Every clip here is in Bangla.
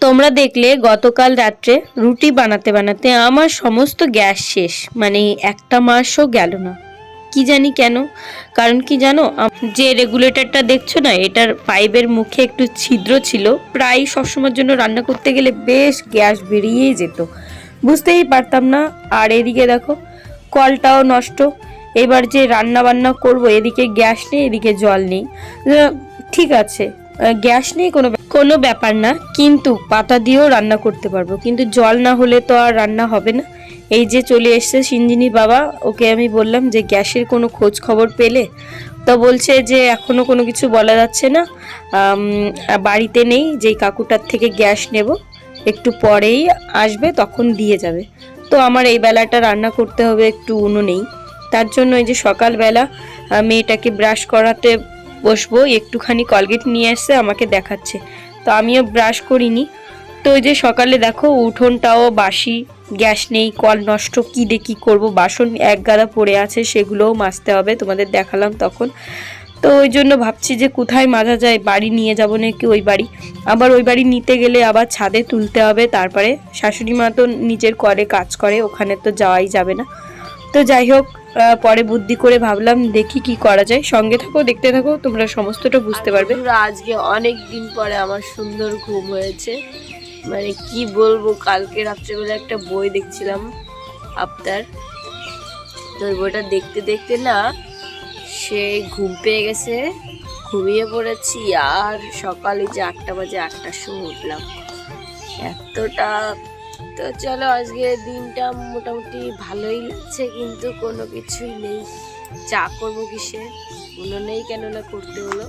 তোমরা দেখলে গতকাল রাত্রে রুটি বানাতে বানাতে আমার সমস্ত গ্যাস শেষ। মানে একটা মাসও গেল না। কি জানি কেন? কারণ কি জানো? যে রেগুলেটরটা দেখছ না, এটার পাইপের মুখে একটু ছিদ্র ছিল। প্রায় সবসময়ের জন্য রান্না করতে গেলে বেশ গ্যাস বেরিয়েই যেত। বুঝতেই পারতাম না। আর এদিকে দেখো, কলটাও নষ্ট। এবার যে রান্না বান্না করব, এদিকে গ্যাস নেই, এদিকে জল নেই। ঠিক আছে। গ্যাস নেই কোনো কোনো ব্যাপার না, কিন্তু পাতা দিয়েও রান্না করতে পারব। কিন্তু জল না হলে তো আর রান্না হবে না। এই যে চলে এসছে সিঞ্জিনি বাবা, ওকে আমি বললাম যে গ্যাসের কোনো খোঁজ খবর পেলে? তো বলছে যে এখনও কোনো কিছু বলা যাচ্ছে না। বাড়িতে নেই, যেই কাকুটার থেকে গ্যাস নেব, একটু পরেই আসবে, তখন দিয়ে যাবে। তো আমার এই বেলাটা রান্না করতে হবে, একটু উনো নেই তার জন্য এই যে সকালবেলা মেয়েটাকে ব্রাশ করাতে বসবো, একটুখানি কলগেট নিয়ে এসে আমাকে দেখাচ্ছে। তো আমিও ব্রাশ করিনি। তো ওই যে সকালে দেখো, উঠোনটাও বাসি, গ্যাস নেই, কল নষ্ট, কি কী করব? বাসন এক গাদা পড়ে আছে, সেগুলোও মাজতে হবে, তোমাদের দেখালাম তখন। তো ওই জন্য ভাবছি যে কোথায় মাজা যায়, বাড়ি নিয়ে যাব নাকি ওই বাড়ি? আবার ওই বাড়ি নিতে গেলে আবার ছাদে তুলতে হবে, তারপরে শাশুড়ি মা তো নিজের করে, কাজ করে, ওখানে তো যাওয়াই যাবে না। তো যাই হোক পরে বুদ্ধি করে ভাবলাম দেখি কি করা যায়। সঙ্গে থাকো দেখতে থাকো তোমরা সমস্তটা বুঝতে পারবে। আজকে অনেক দিন পরে আমার সুন্দর ঘুম হয়েছে। মানে কি বলব কালকে রাত্রেবেলা একটা বই দেখছিলাম আপনার। তো ওই বইটা দেখতে দেখতে না সে ঘুম পেয়ে গেছে ঘুমিয়ে পড়েছি আর সকালে যে আটটা বাজে আটটার সময় উঠলাম। এতটা তো চলো আজকে দিনটা মোটামুটি ভালোই লাগছে, কিন্তু কোনো কিছুই নেই। চা করব কিসে? উনুনেই কেননা করতে হলো?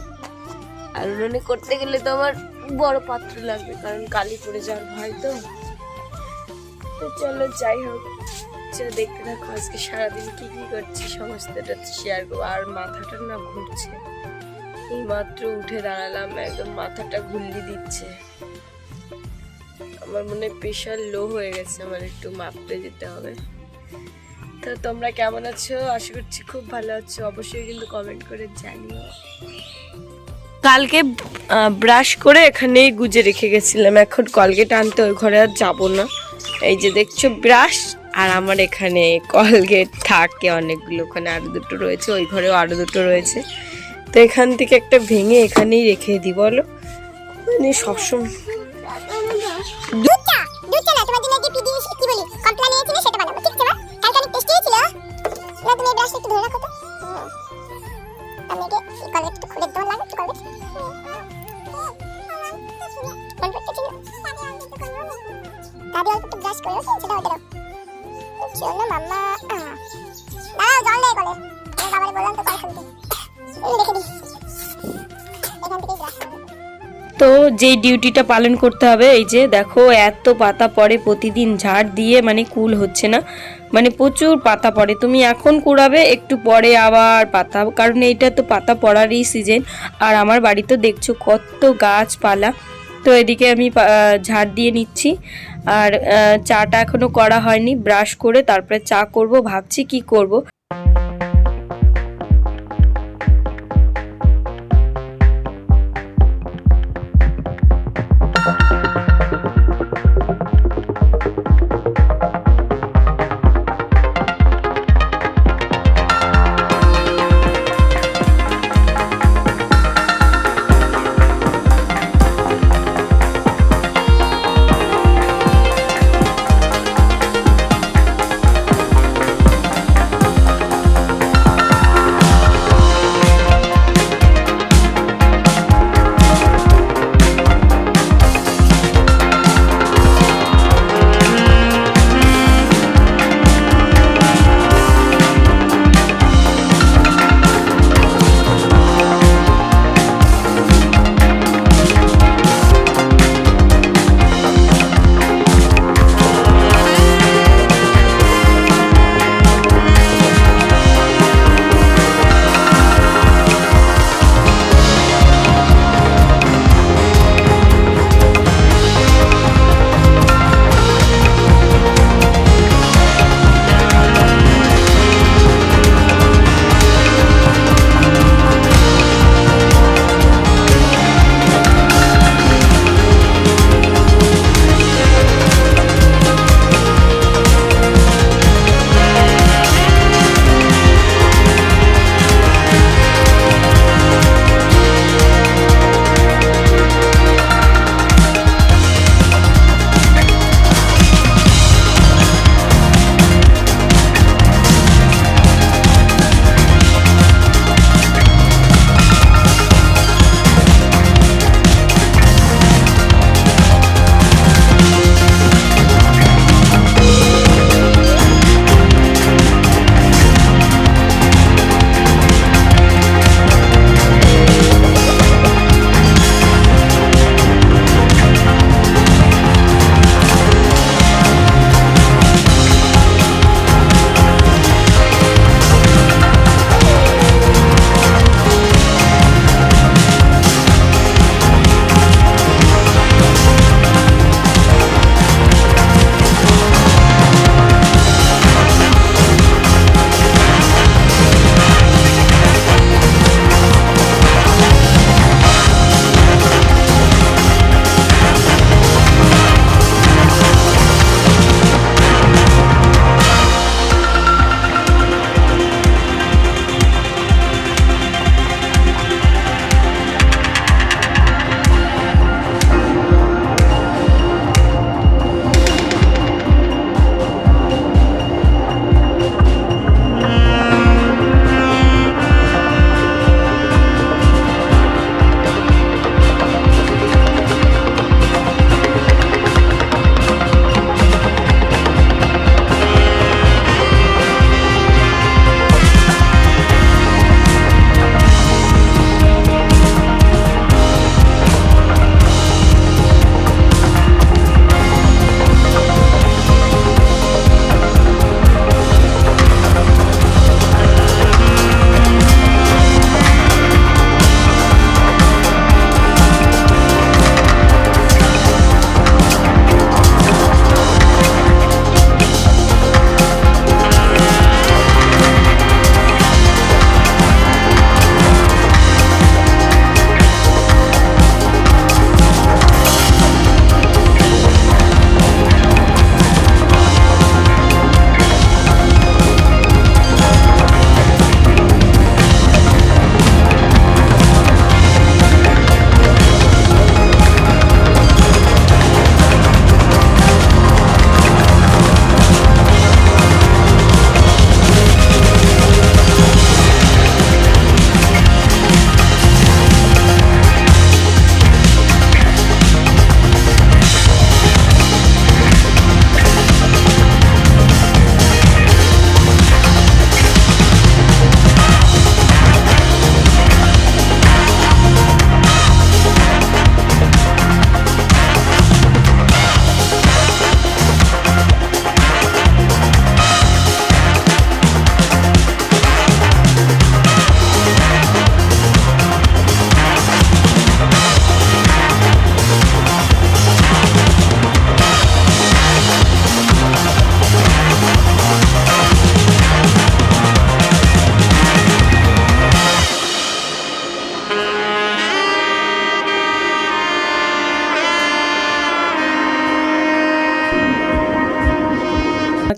আর উনুনে করতে গেলে তো আমার বড় পাত্র লাগবে, কারণ কালি পড়ে যাওয়ার ভয় তো। তো চলো যাই হোক, চলো দেখতে থাকো আজকে সারাদিন কি কি করছি, সমস্তটা শেয়ার করব। আর মাথাটা না ঘুরছে। এই মাত্র উঠে দাঁড়ালাম, একদম মাথাটা ঘুরলি দিচ্ছে। আমার মনে প্রেশার লো হয়ে গেছে, আমার একটু মাপতে যেতে হবে। তো তোমরা কেমন আছো? আশা করছি খুব ভালো আছো। অবশ্যই কিন্তু কমেন্ট করে জানিও। কালকে ব্রাশ করে এখানেই গুজে রেখে গেছিলাম। এখন কলগেট আনতে ওই ঘরে আর যাব না। এই যে দেখছ ব্রাশ আর আমার এখানে কলগেট থাকে অনেকগুলো। ওখানে আরও দুটো রয়েছে, ওই ঘরেও আরও দুটো রয়েছে। তো এখান থেকে একটা ভেঙে এখানেই রেখে দিই, বলো? মানে সবসময় দুধটা? দুধটা না, তোমার জন্য যে পিডি কি বলি? কমপ্লা নিয়েছিলে সেটা বানাবো, ঠিক আছে মা? কালকে অনেক টেস্টি হয়েছিল। না তুমি এই ব্রাশটা একটু ধরে রাখো তো। আমি একে এই কলগেটটা খুলে দেওয়ার লাগে, একটু কলগেট কলগেটটা ছিল একটু ব্রাশ দাঁড়াও, জল দেয় কলে তো যেই ডিউটিটা পালন করতে হবে, এই যে দেখো এত পাতা পড়ে প্রতিদিন ঝাড় দিয়ে মানে কুল হচ্ছে না। মানে প্রচুর পাতা পড়ে। তুমি এখন কুড়াবে, একটু পরে আবার পাতা। কারণ এইটা তো পাতা পড়ারই সিজন আর আমার বাড়িতে দেখছ কত গাছপালা। তো এদিকে আমি ঝাড় দিয়ে নিচ্ছি। আর চাটা এখনও করা হয়নি। ব্রাশ করে তারপরে চা করব, ভাবছি কি করব।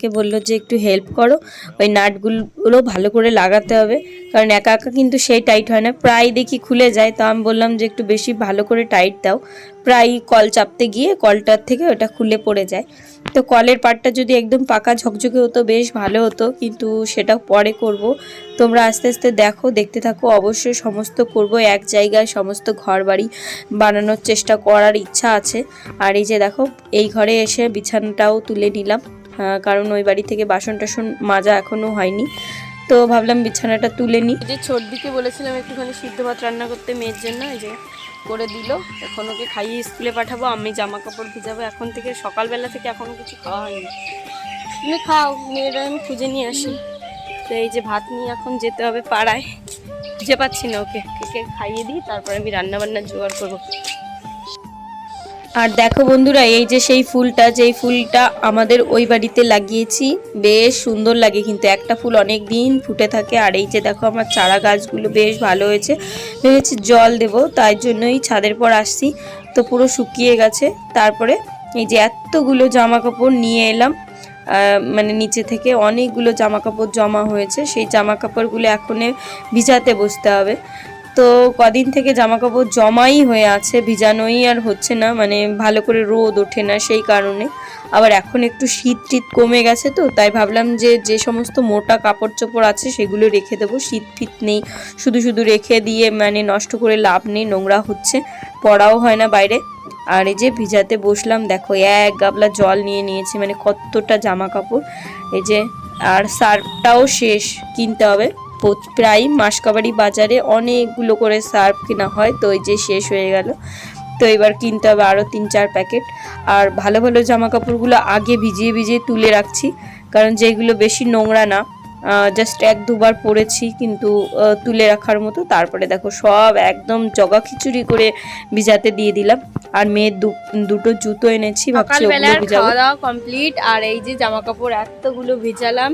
আমাকে বলল যে একটু হেল্প করো। ওই নাটগুলো ভালো করে লাগাতে হবে। কারণ একা একা কিন্তু সেই টাইট হয় না। প্রায় দেখি খুলে যায়। তো আমি বললাম যে একটু বেশি ভালো করে টাইট দাও। প্রায় কল চাপতে গিয়ে কলটার থেকে ওটা খুলে পড়ে যায়। তো কলের পাটটা যদি একদম পাকা ঝকঝকে হতো, বেশ ভালো হতো। কিন্তু সেটা পরে করব। তোমরা আস্তে আস্তে দেখো, দেখতে থাকো। অবশ্যই সমস্ত করব। এক জায়গায় সমস্ত ঘর বাড়ি বানানোর চেষ্টা করার ইচ্ছা আছে। আর এই যে দেখো, এই ঘরে এসে বিছানাটাও তুলে নিলাম। কারণ ওই বাড়ি থেকে বাসন টাসন মাজা এখনও হয়নি। তো ভাবলাম বিছানাটা তুলে নিই যে ছোটদিকে বলেছিলাম একটুখানি সিদ্ধ ভাত রান্না করতে মেয়ের জন্য, এই যে করে দিল। এখন ওকে খাইয়ে স্কুলে পাঠাবো, আমি জামা কাপড় ভিজাবো। এখন থেকে সকালবেলা থেকে এখনও কিছু খাওয়া হয়নি তুমি খাও, মেয়েরা আমি খুঁজে নিয়ে আসি। তো এই যে ভাত নিয়ে এখন যেতে হবে পাড়ায়। খুঁজে পাচ্ছি না ওকে। ওকে খাইয়ে দিই, তারপরে আমি রান্না বান্না জোগাড় করব। আর দেখো বন্ধুরা, এই যে সেই ফুলটা, যেই ফুলটা আমাদের ওই বাড়িতে লাগিয়েছি, বেশ সুন্দর লাগে কিন্তু। একটা ফুল অনেক দিন ফুটে থাকে, আর এই যে দেখো আমার চারা গাছগুলো বেশ ভালো হয়েছে। ভেবেছি জল দেব, তাই জন্যই ছাদের পর আসছি। তো পুরো শুকিয়ে গেছে। তারপরে এই যে এতগুলো জামা কাপড় নিয়ে এলাম মানে নিচে থেকে অনেকগুলো জামা কাপড় জমা হয়েছে। সেই জামা কাপড়গুলো এখনে ভিজাতে বসতে হবে। তো কদিন থেকে জামা কাপড় জমাই হয়ে আছে, ভিজানোই আর হচ্ছে না মানে ভালো করে রোদ ওঠে না সেই কারণে। আবার এখন একটু শীত টিত কমে গেছে তো, তাই ভাবলাম যে যে সমস্ত মোটা কাপড় চোপড় আছে সেগুলো রেখে দেবো, শীত ফিত নেই। শুধু শুধু রেখে দিয়ে মানে নষ্ট করে লাভ নেই, নোংরা হচ্ছে, পড়াও হয় না বাইরে। আর এই যে ভিজাতে বসলাম, দেখো এক গাবলা জল নিয়ে নিয়েছি মানে কতটা জামা কাপড় এই যে, আর সার্ফটাও শেষ কিনতে হবে। প্রায় মাসকাবাড়ি বাজারে অনেকগুলো করে সার্ফ কেনা হয় তো ওই যে শেষ হয়ে গেল। তো এবার কিনতে হবে আরও তিন চার প্যাকেট। আর ভালো ভালো জামা কাপড়গুলো আগে ভিজিয়ে ভিজিয়ে তুলে রাখছি কারণ যেগুলো বেশি নোংরা না জাস্ট এক দুবার পরেছি কিন্তু তুলে রাখার মতো। তারপরে দেখো সব একদম জগা খিচুড়ি করে ভিজাতে দিয়ে দিলাম। আর মেয়ের দু- দুটো জুতো এনেছি ভাবছি সকালবেলার খাওয়া দাওয়া কমপ্লিট আর এই যে জামা কাপড় এতগুলো ভিজালাম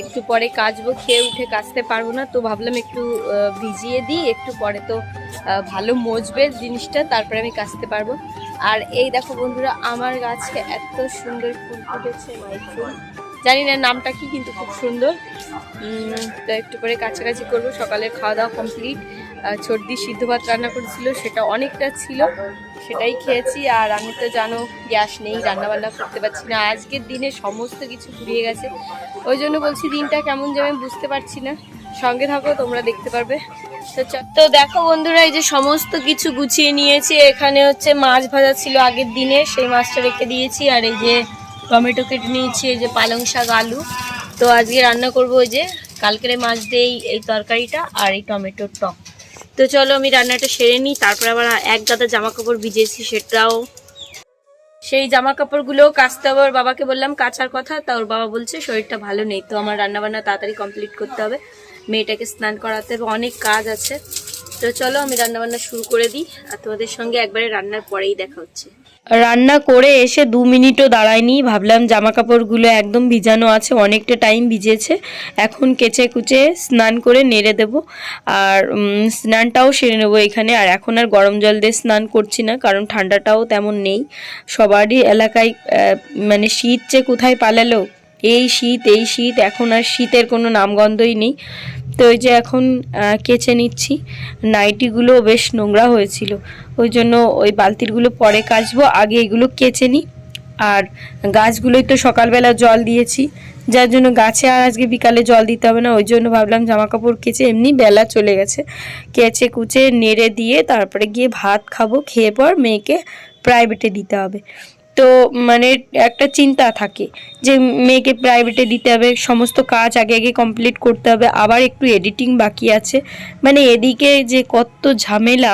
একটু পরে কাচবো, খেয়ে উঠে কাচতে পারব না, তো ভাবলাম একটু ভিজিয়ে দিই, একটু পরে তো ভালো মজবে জিনিসটা, তারপরে আমি কাচতে পারব। আর এই দেখো বন্ধুরা, আমার গাছে এত সুন্দর ফুল ফুটেছে জানি না নামটা কি, কিন্তু খুব সুন্দর। তো একটু পরে কাছাকাছি করব, সকালের খাওয়া দাওয়া কমপ্লিট সর্দি সিদ্ধ ভাত রান্না করেছিল, সেটা অনেকটা ছিল, সেটাই খেয়েছি। আর আমি তো জানো, গ্যাস নেই, রান্নাবান্না করতে পারছি না। আজকের দিনে সমস্ত কিছু ঘুরিয়ে গেছে। ওই জন্য বলছি, দিনটা কেমন যাবে বুঝতে পারছি না। সঙ্গে থাকো, তোমরা দেখতে পারবে। তো দেখো বন্ধুরা, এই যে সমস্ত কিছু গুছিয়ে নিয়েছি। এখানে হচ্ছে মাছ ভাজা ছিল আগের দিনে, সেই মাছটা রেখে দিয়েছি। আর এই যে টমেটো কেটে নিয়েছি, এই যে পালং শাক, আলু। তো আজকে রান্না করব ওই যে, কালকের মাছ দিয়ে এই তরকারিটা আর এই টমেটোর টক। তো চলো আমি রান্নাটা সেরে নিই, তারপর আবার এক গাদা জামা কাপড় ভিজেছি সেটাও। সেই জামা কাপড়গুলো কাচতে আবার বাবাকে বললাম কাচার কথা, তা ওর বাবা বলছে শরীরটা ভালো নেই, তো আমার রান্নাবান্না তাড়াতাড়ি কমপ্লিট করতে হবে। মেয়েটাকে স্নান করাতে হবে, অনেক কাজ আছে। তো চলো আমি রান্নাবান্না শুরু করে দিই, আর তোমাদের সঙ্গে একবারে রান্নার পরেই দেখা হচ্ছে। রান্না করে এসে দু মিনিটও দাঁড়ায়নি। ভাবলাম জামা কাপড়গুলো একদম ভিজানো আছে, অনেকটা টাইম ভিজেছে। এখন কেচে কুচে স্নান করে নেড়ে দেব। আর স্নানটাও সেরে নেব এখানে। আর এখন আর গরম জল দিয়ে স্নান করছি না, কারণ ঠান্ডাটাও তেমন নেই। সবারই এলাকায় মানে শীত যে কোথায় পালালো, এই শীত এই শীত, এখন আর শীতের কোনো নামগন্ধই নেই। তো ওই যে এখন কেচে নিচ্ছি। নাইটিগুলো বেশ নোংরা হয়েছিল। ওই জন্য ওই বালতিরগুলো পরে কাচবো, আগে এগুলো কেচে নিই। আর গাছগুলোই তো সকালবেলা জল দিয়েছি, যার জন্য গাছে আর আজকে বিকালে জল দিতে হবে না, ওই জন্য ভাবলাম জামা কাপড় কেচে এমনি বেলা চলে গেছে। কেচে কুচে নেড়ে দিয়ে তারপরে গিয়ে ভাত খাব, খেয়ে পর মেয়েকে প্রাইভেটে দিতে হবে। তো মানে একটা চিন্তা থাকে যে মেয়েকে প্রাইভেটে দিতে হবে, সমস্ত কাজ আগে আগে কমপ্লিট করতে হবে, আবার একটু এডিটিং বাকি আছে। মানে এদিকে যে কত ঝামেলা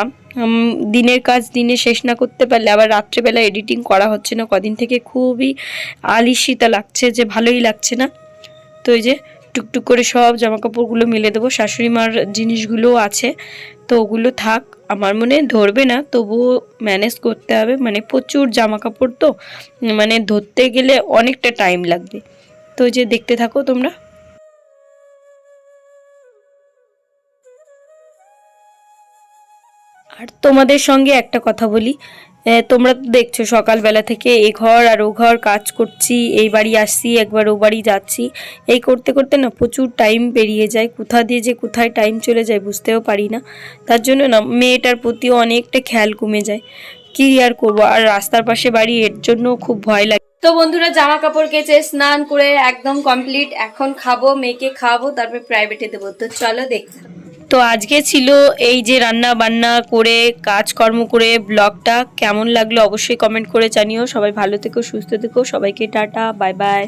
দিনের কাজ দিনে শেষ না করতে পারলে আবার রাত্রেবেলা এডিটিং করা হচ্ছে না। কদিন থেকে খুবই আলিশিতা লাগছে যে ভালোই লাগছে না। তো এই যে টুকটুক করে সব জামা কাপড়গুলো মিলে দেবো। শাশুড়ি মার জিনিসগুলোও আছে। তো ওগুলো থাক, আমার মনে ধরবে না, তবুও ম্যানেজ করতে হবে। মানে প্রচুর জামা কাপড় তো মানে ধরতে গেলে অনেকটা টাইম লাগবে। তো যে দেখতে থাকো তোমরা। আর তোমাদের সঙ্গে একটা কথা বলি। তোমরা তো দেখছ সকালবেলা থেকে এ ঘর আর ও ঘর কাজ করছি, এই বাড়ি আসছি, একবার ও বাড়ি যাচ্ছি। এই করতে করতে না প্রচুর টাইম পেরিয়ে যায়, কোথা দিয়ে যে কোথায় টাইম চলে যায় বুঝতেও পারি না। তার জন্য না মেয়েটার প্রতিও অনেকটা খেয়াল কমে যায়। কি আর করব? আর রাস্তার পাশে বাড়ি এর জন্য খুব ভয় লাগে। তো বন্ধুরা জামা কাপড় কেচে স্নান করে একদম কমপ্লিট এখন খাব, মেয়েকে খাব তারপর প্রাইভেটে দেবো। তো চলো দেখতে তো আজকে ছিল এই যে রান্না বান্না করে, কাজকর্ম করে ব্লগটা। কেমন লাগল অবশ্যই কমেন্ট করে জানিও। সবাই ভালো থেকো, সুস্থ থেকো। সবাইকে টাটা বাই বাই